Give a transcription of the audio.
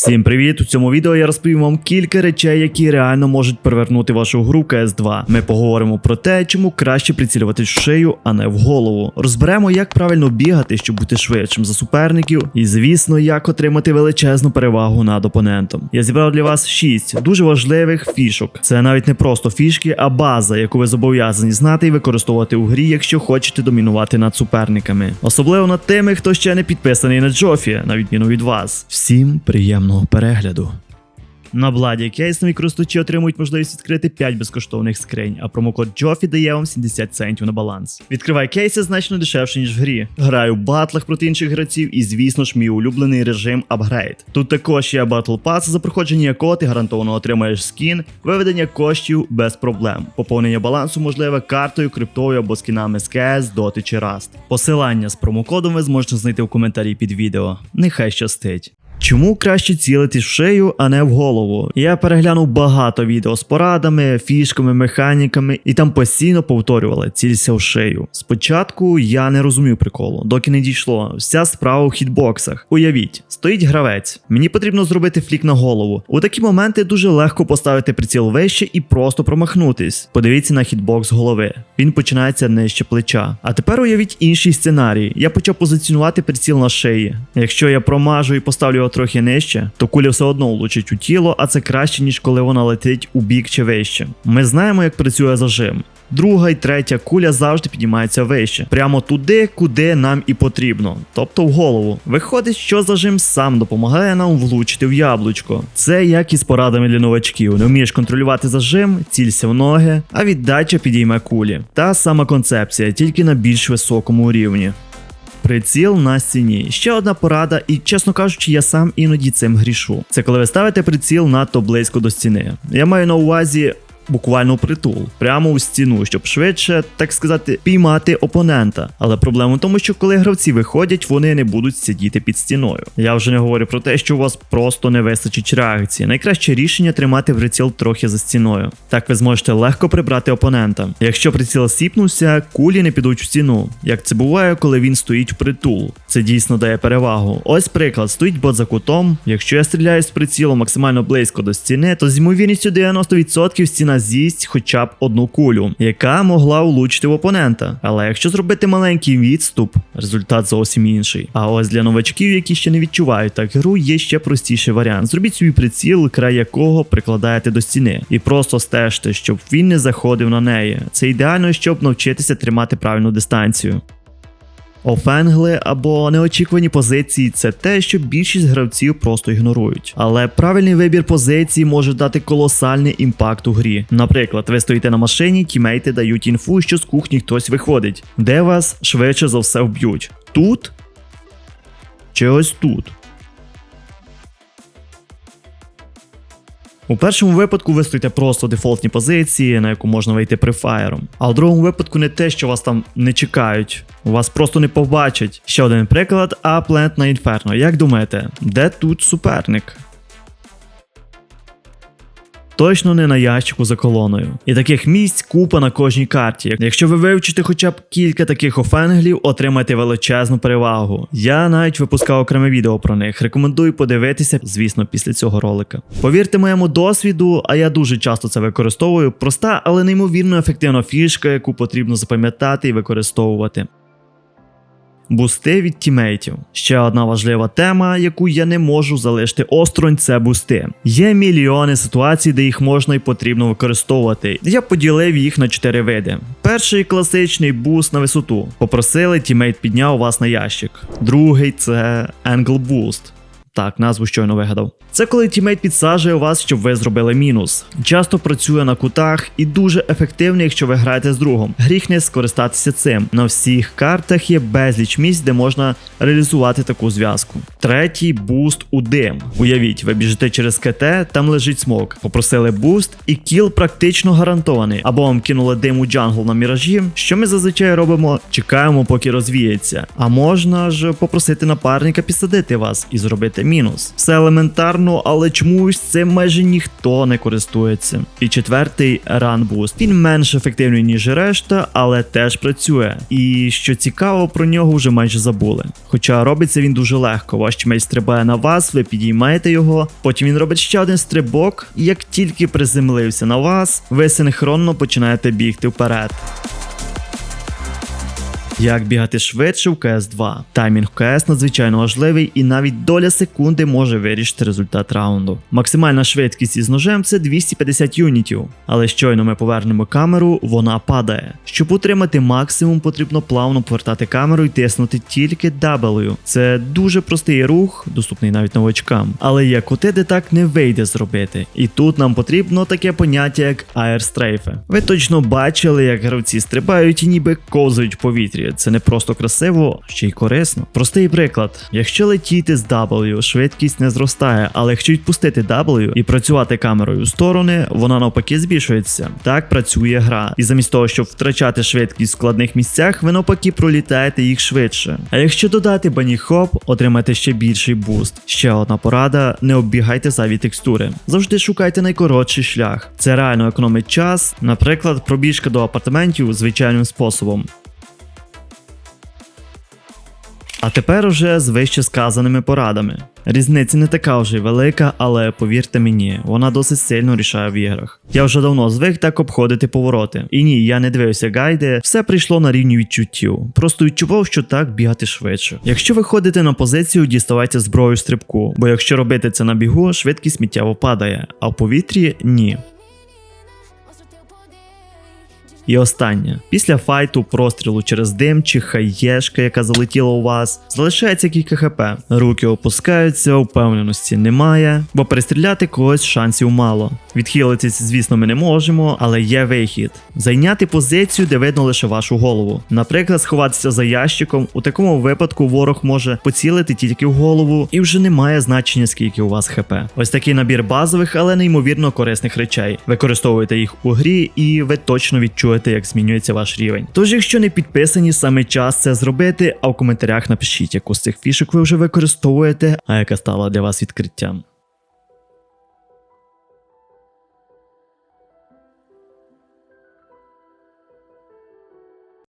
Всім привіт! У цьому відео я розповім вам кілька речей, які реально можуть перевернути вашу гру CS2. Ми поговоримо про те, чому краще прицілюватись в шию, а не в голову. Розберемо, як правильно бігати, щоб бути швидшим за суперників, і звісно, як отримати величезну перевагу над опонентом. Я зібрав для вас 6 дуже важливих фішок. Це навіть не просто фішки, а база, яку ви зобов'язані знати і використовувати у грі, якщо хочете домінувати над суперниками. Особливо над тими, хто ще не підписаний на Джофі, на відміну від вас. Всім приємного перегляду. На Бладі кейсові користувачі отримують можливість відкрити 5 безкоштовних скринь, а промокод Джофі дає вам 70 центів на баланс. Відкривай кейси значно дешевше, ніж в грі. Граю в батлах проти інших гравців, і звісно ж, мій улюблений режим апгрейд. Тут також є Battle Pass, за проходження якого ти гарантовано отримаєш скін, виведення коштів без проблем. Поповнення балансу можливе картою, криптою або скінами з CS, Dota чи Rust. Посилання з промокодом ви зможете знайти в коментарі під відео. Нехай щастить. Чому краще цілитись в шию, а не в голову? Я переглянув багато відео з порадами, фішками, механіками, і там постійно повторювали цілься в шию. Спочатку я не розумів приколу, доки не дійшло. Вся справа в хітбоксах. Уявіть, стоїть гравець. Мені потрібно зробити флік на голову. У такі моменти дуже легко поставити приціл вище і просто промахнутись. Подивіться на хітбокс голови. Він починається нижче плеча. А тепер уявіть інший сценарій. Я почав позиціонувати приціл на шиї. Якщо я промажу і поставлю трохи нижче, то куля все одно влучить у тіло, а це краще, ніж коли вона летить у бік чи вище. Ми знаємо, як працює зажим. Друга і третя куля завжди піднімається вище, прямо туди, куди нам і потрібно, тобто в голову. Виходить, що зажим сам допомагає нам влучити в яблучко. Це як із порадами для новачків. Не вмієш контролювати зажим, цілься в ноги, а віддача підійме кулі. Та сама концепція, тільки на більш високому рівні. Приціл на стіні. Ще одна порада, і чесно кажучи, я сам іноді цим грішу. Це коли ви ставите приціл надто близько до стіни. Я маю на увазі. Буквально притул, прямо у стіну, щоб швидше, так сказати, піймати опонента. Але проблема в тому, що коли гравці виходять, вони не будуть сидіти під стіною. Я вже не говорю про те, що у вас просто не вистачить реакції. Найкраще рішення тримати приціл трохи за стіною. Так ви зможете легко прибрати опонента. Якщо приціл сіпнувся, кулі не підуть в стіну. Як це буває, коли він стоїть в притул. Це дійсно дає перевагу. Ось приклад, стоїть бот за кутом. Якщо я стріляю з прицілом максимально близько до стіни, то з ймовірністю 90% стіна з'їсть хоча б одну кулю, яка могла влучити в опонента. Але якщо зробити маленький відступ, результат зовсім інший. А ось для новачків, які ще не відчувають так гру, є ще простіший варіант. Зробіть свій приціл, край якого прикладаєте до стіни, і просто стежте, щоб він не заходив на неї. Це ідеально, щоб навчитися тримати правильну дистанцію. Офенгли або неочікувані позиції це те, що більшість гравців просто ігнорують. Але правильний вибір позиції може дати колосальний імпакт у грі. Наприклад, ви стоїте на машині, тімейти дають інфу, що з кухні хтось виходить, де вас швидше за все вб'ють. Тут чи ось тут. У першому випадку ви стоїте просто в дефолтній позиції, на яку можна вийти префаєром. А у другому випадку не те, що вас там не чекають, вас просто не побачать. Ще один приклад, Апленд на Інферно. Як думаєте, де тут суперник? Точно не на ящику за колоною. І таких місць купа на кожній карті. Якщо ви вивчите хоча б кілька таких офенглів, отримаєте величезну перевагу. Я навіть випускав окреме відео про них. Рекомендую подивитися, звісно, після цього ролика. Повірте моєму досвіду, а я дуже часто це використовую. Проста, але неймовірно ефективна фішка, яку потрібно запам'ятати і використовувати. Бусти від тімейтів. Ще одна важлива тема, яку я не можу залишити осторонь, це бусти. Є мільйони ситуацій, де їх можна і потрібно використовувати. Я поділив їх на чотири види. Перший класичний буст на висоту. Попросили, тімейт підняв вас на ящик. Другий це Angle Boost. Так, назву щойно вигадав. Це коли тімейт підсаджує вас, щоб ви зробили мінус. Часто працює на кутах і дуже ефективний, якщо ви граєте з другом. Гріх не скористатися цим. На всіх картах є безліч місць, де можна реалізувати таку зв'язку. Третій буст у дим. Уявіть, ви біжите через КТ, там лежить смок. Попросили буст, і кіл практично гарантований. Або вам кинули дим у джангл на міражі. Що ми зазвичай робимо? Чекаємо, поки розвіється. А можна ж попросити напарника підсадити вас і зробити отримаєте мінус. Все елементарно, але чомусь цим майже ніхто не користується. І четвертий Boost. Він менш ефективний, ніж решта, але теж працює. І що цікаво, про нього вже майже забули. Хоча робиться він дуже легко. Ваш тімейт стрибає на вас, ви підіймаєте його, потім він робить ще один стрибок, і як тільки приземлився на вас, ви синхронно починаєте бігти вперед. Як бігати швидше в CS2? Таймінг CS надзвичайно важливий, і навіть доля секунди може вирішити результат раунду. Максимальна швидкість із ножем це 250 юнітів, але щойно ми повернемо камеру, вона падає. Щоб утримати максимум, потрібно плавно повертати камеру і тиснути тільки W. Це дуже простий рух, доступний навіть новачкам. Але як коти, де так не вийде зробити. І тут нам потрібно таке поняття, як аерстрейфи. Ви точно бачили, як гравці стрибають і ніби ковзають в повітрі. Це не просто красиво, ще й корисно. Простий приклад: якщо летіти з W, швидкість не зростає, але якщо відпустити W і працювати камерою в сторони, вона навпаки збільшується. Так працює гра. І замість того, щоб втрачати швидкість в складних місцях, ви навпаки пролітаєте їх швидше. А якщо додати бані хоп, отримаєте ще більший буст. Ще одна порада: не оббігайте зайві текстури. Завжди шукайте найкоротший шлях. Це реально економить час, наприклад, пробіжка до апартаментів звичайним способом. А тепер уже з вище сказаними порадами. Різниця не така вже й велика, але повірте мені, вона досить сильно рішає в іграх. Я вже давно звик так обходити повороти. І ні, я не дивився гайди, все прийшло на рівні відчуттів. Просто відчував, що так бігати швидше. Якщо ви ходите на позицію, діставайте зброю стрибку, бо якщо робити це на бігу, швидкість миттєво падає, а в повітрі ні. І останнє. Після файту, прострілу через дим чи хаєшка, яка залетіла у вас, залишається кілька хп. Руки опускаються, впевненості немає, бо перестріляти когось шансів мало. Відхилитись, звісно, ми не можемо, але є вихід. Зайняти позицію, де видно лише вашу голову. Наприклад, сховатися за ящиком. У такому випадку ворог може поцілити тільки в голову, і вже немає значення, скільки у вас хп. Ось такий набір базових, але неймовірно корисних речей. Використовуйте їх у грі, і ви точно відчуєте, як змінюється ваш рівень. Тож, якщо не підписані, саме час це зробити, а в коментарях напишіть, яку з цих фішок ви вже використовуєте, а яка стала для вас відкриттям.